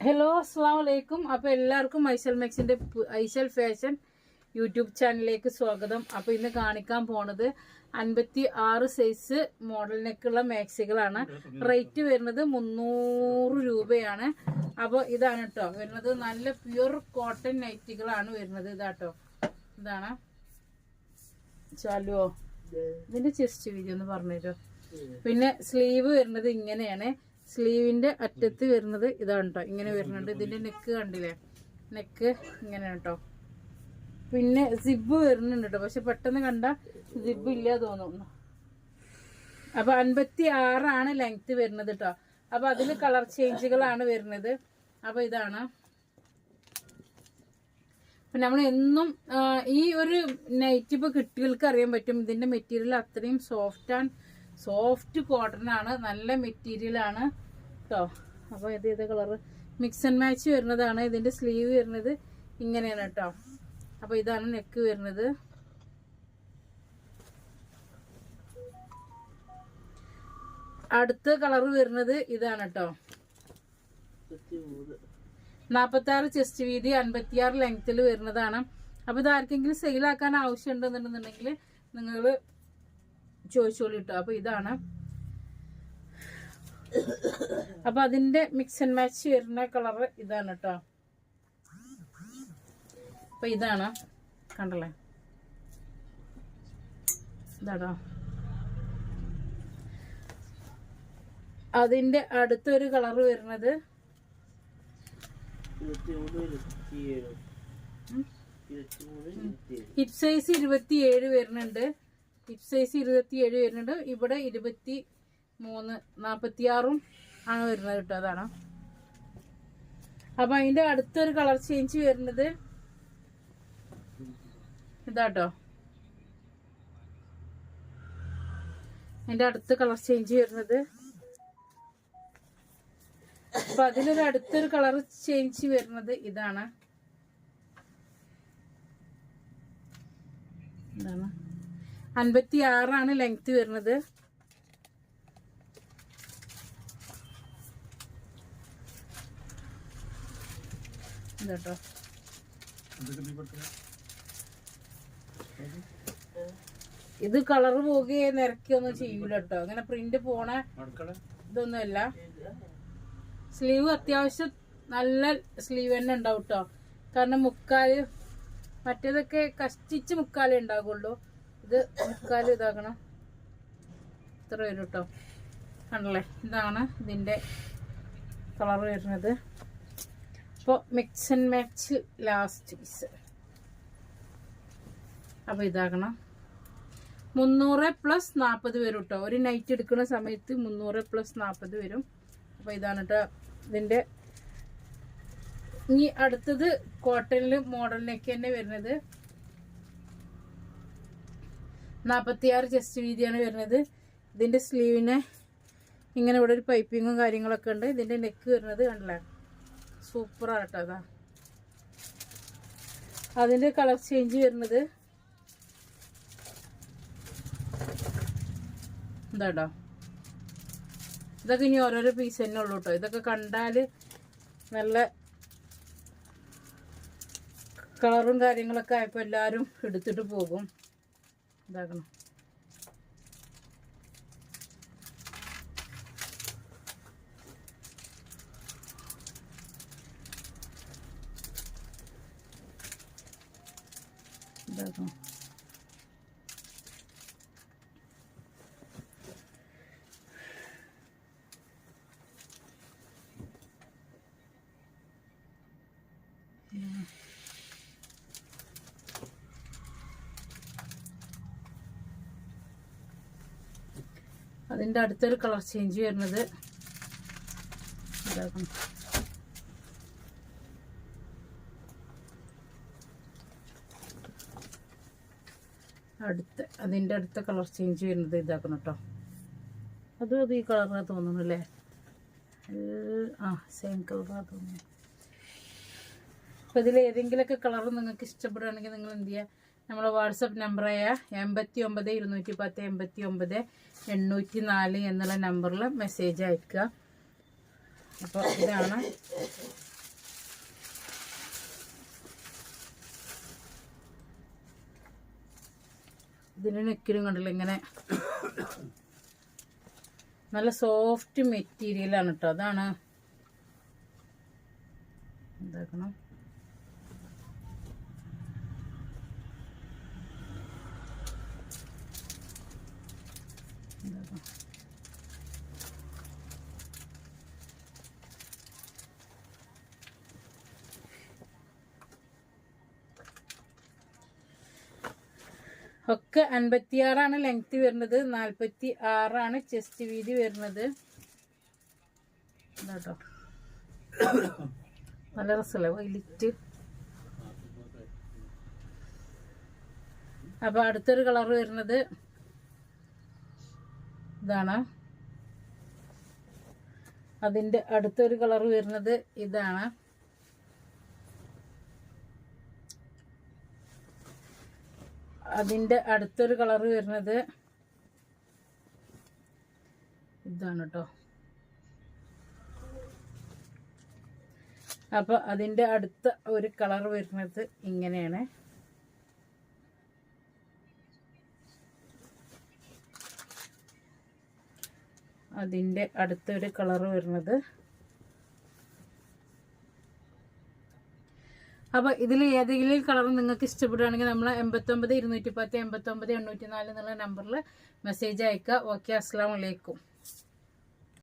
Hello അസ്സാം വലൈക്കും അപ്പോൾ എല്ലാവർക്കും ഐസൽ മെക്സിന്റെ പു- ഐസൽ ഫാഷൻ യൂട്യൂബ് ചാനലിലേക്ക് സ്വാഗതം. അപ്പോൾ ഇന്ന് കാണിക്കാൻ പോണത് അൻപത്തി ആറ് സൈസ് മോഡലിനൊക്കെയുള്ള മാക്സികളാണ്. റേറ്റ് വരുന്നത് മുന്നൂറ് രൂപയാണ്. അപ്പോൾ ഇതാണ് കേട്ടോ വരുന്നത് നല്ല പ്യുർ കോട്ടൺ നൈറ്റികളാണ് വരുന്നത്. ഇതാട്ടോ ഇതാണ്. ചാലുവോ? ഇതിന്റെ ചെസ്റ്റ് വീതി ഒന്ന് പറഞ്ഞുതരോ പിന്നെ സ്ലീവ് വരുന്നത് ഇങ്ങനെയാണ്. സ്ലീവിന്റെ അറ്റത്ത് വരുന്നത് ഇതാണ് കേട്ടോ ഇങ്ങനെ വരുന്നുണ്ട്. ഇതിന്റെ നെക്ക് കണ്ടില്ലേ? നെക്ക് ഇങ്ങനെയാണ് കേട്ടോ പിന്നെ സിബ് വരുന്നുണ്ട് കേട്ടോ പക്ഷെ പെട്ടെന്ന് കണ്ട സിബ് ഇല്ല തോന്നുന്നു അപ്പൊ അൻപത്തി ആറാണ് ലെങ്ത് വരുന്നത് കേട്ടോ അപ്പൊ അതിൽ കളർ ചേഞ്ചുകളാണ് വരുന്നത്. അപ്പൊ ഇതാണ്. പിന്നെ നമ്മൾ എന്നും ഈ ഒരു നൈറ്റ് ഇപ്പൊ കിട്ടികൾക്ക് അറിയാൻ പറ്റും. ഇതിന്റെ മെറ്റീരിയൽ അത്രയും സോഫ്റ്റ് ആൻഡ് സോഫ്റ്റ് കോട്ടൺ ആണ് നല്ല മെറ്റീരിയൽ ആണ് കേട്ടോ അപ്പോൾ ഇത് ഏത് കളറ്. മിക്സ് ആൻഡ് മാച്ച് വരുന്നതാണ്. ഇതിന്റെ സ്ലീവ് വരുന്നത് ഇങ്ങനെയാണ് കേട്ടോ അപ്പോൾ ഇതാണ് നെക്ക് വരുന്നത്. അടുത്ത കളർ വരുന്നത് ഇതാണ് കേട്ടോ നാൽപ്പത്തി ആറ് ചെസ്റ്റ് വീതി അൻപത്തിയാറ് ലെങ്ത്തിൽ വരുന്നതാണ്. അപ്പോൾ ഇത് ആർക്കെങ്കിലും സെയിലാക്കാൻ ആവശ്യം ഉണ്ടെന്നുണ്ടെന്നുണ്ടെങ്കിൽ നിങ്ങൾ ചോദിച്ചോളൂ കേട്ടോ അപ്പൊ ഇതാണ്. അപ്പൊ അതിന്റെ മിക്സ് ആൻഡ് മാച്ച് വരുന്ന കളർ ഇതാണ് കേട്ടോ അപ്പൊ ഇതാണ്. കണ്ടല്ലേ? ഇതാടോ അതിന്റെ അടുത്തൊരു കളർ വരുന്നത് ഹിപ് സൈസ് ഇരുപത്തിയേഴ് വരുന്നുണ്ട്. ഹിപ്പ് സൈസ് ഇരുപത്തി ഏഴ് വരുന്നുണ്ട്. ഇവിടെ ഇരുപത്തി മൂന്ന് നാൽപ്പത്തിയാറും ആണ് വരുന്നത് കേട്ടോ അതാണ്. അപ്പം അതിന്റെ അടുത്തൊരു കളർ ചേഞ്ച് വരുന്നത് ഇതാട്ടോ. അതിന്റെ അടുത്ത കളർ ചേഞ്ച് വരുന്നത്. അപ്പം അതിലൊരു അടുത്തൊരു കളർ ചേഞ്ച് വരുന്നത് ഇതാണ്. എന്താണ് അൻപത്തി ആറാണ് ലെങ്ത് വരുന്നത് ഇതാട്ടോ ഇത് കളർ പോകുകയോ നിരക്കുകയൊന്നും ചെയ്യൂല കേട്ടോ അങ്ങനെ പ്രിന്റ് പോണ ഇതൊന്നുമല്ല. സ്ലീവ് അത്യാവശ്യം നല്ല സ്ലീവ് തന്നെ ഉണ്ടാവും കേട്ടോ കാരണം മുക്കാൽ മറ്റേതൊക്കെ കഷ്ടിച്ച് മുക്കാലേ ഉണ്ടാകുള്ളൂ ഇത് മുക്കാലും ഇതാക്കണം. ഇത്ര വരും കേട്ടോ കണ്ടല്ലേ? ഇതാണ് ഇതിന്റെ കളർ വരുന്നത്. അപ്പോൾ mix and match last piece അപ്പോൾ ഇതാക്കണം. മുന്നൂറ് പ്ലസ് നാൽപ്പത് വരും കേട്ടോ ഒരു നൈറ്റ് എടുക്കുന്ന സമയത്ത് മുന്നൂറ് പ്ലസ് നാൽപ്പത് വരും. അപ്പോൾ ഇതാണ് കേട്ടോ ഇതിന്റെ ഇനി അടുത്തത് കോട്ടണിൽ മോഡലിനൊക്കെ തന്നെ വരുന്നത്. നാൽപ്പത്തിയാറ് ജസ്റ്റ് വീതിയാണ് വരുന്നത്. ഇതിന്റെ സ്ലീവിന് ഇങ്ങനെ ഇവിടെ ഒരു പൈപ്പിങ്ങും കാര്യങ്ങളൊക്കെ ഉണ്ട്. ഇതിന്റെ നെക്ക് വരുന്നത് കണ്ടില്ലേ? സൂപ്പറാണ് കേട്ടോ അതാ. അതിന്റെ കളർ ചേഞ്ച് വരുന്നത് ഇതാട്ടോ. ഇതൊക്കെ ഇനി ഓരോരോ പീസ് തന്നെ ഉള്ളൂ കേട്ടോ. ഇതൊക്കെ കണ്ടാൽ നല്ല കളറും കാര്യങ്ങളൊക്കെ ആയപ്പോൾ എല്ലാവരും എടുത്തിട്ട് പോകും. ഇതാക്കണം ഇതാക്കണം അതിന്റെ അടുത്തൊരു കളർ ചേഞ്ച് വരുന്നത് ഇതാക്കണം. അടുത്ത അതിന്റെ അടുത്ത കളർ ചേഞ്ച് വരുന്നത് ഇതാക്കണം കേട്ടോ അതും അത് ഈ കളറാണ് തോന്നുന്നു അല്ലേ? ആ സെയിം കളറാ തോന്നുന്നു. അപ്പോൾ ഇതിൽ ഏതെങ്കിലുമൊക്കെ കളർ നിങ്ങൾക്ക് ഇഷ്ടപ്പെടുകയാണെങ്കിൽ നിങ്ങൾ എന്ത് ചെയ്യുക നമ്മളെ വാട്സപ്പ് നമ്പറായ എൺപത്തി ഒമ്പത് ഇരുന്നൂറ്റി പത്ത് എൺപത്തി ഒമ്പത് എണ്ണൂറ്റി നാല് എന്നുള്ള നമ്പറിൽ മെസ്സേജ് അയക്കുക. അപ്പോൾ ഇതാണ്. ഇതിന് നെക്കിലും കണ്ടില്ല ഇങ്ങനെ നല്ല സോഫ്റ്റ് മെറ്റീരിയലാണ് കേട്ടോ അതാണ്. എന്താക്കണം? ഒക്കെ അൻപത്തിയാറാണ് ലെങ്ത് വരുന്നത്. നാൽപ്പത്തി ആറാണ് ചെസ്റ്റ് വീതി വരുന്നത്. കേട്ടോ നല്ല രസമല്ലേ വൈലിറ്റ് അപ്പൊ അടുത്തൊരു കളർ വരുന്നത് ഇതാണ്. അതിന്റെ അടുത്തൊരു കളർ വരുന്നത് ഇതാണ്. അതിന്റെ അടുത്തൊരു കളർ വരുന്നത് ഇതാണ് കേട്ടോ അപ്പൊ അതിന്റെ അടുത്ത ഒരു കളർ വരുന്നത് ഇങ്ങനെയാണ്. അതിന്റെ അടുത്തൊരു കളർ വരുന്നത് അപ്പോൾ ഇതിൽ ഏതെങ്കിലും കളർ നിങ്ങൾക്ക് ഇഷ്ടപ്പെടുകയാണെങ്കിൽ നമ്മൾ എൺപത്തൊമ്പത് ഇരുന്നൂറ്റി പത്ത് എൺപത്തൊമ്പത് എണ്ണൂറ്റി നാല് എന്നുള്ള നമ്പറിൽ മെസ്സേജ് അയക്കുക ഓക്കെ അസ്സാം വലൈക്കും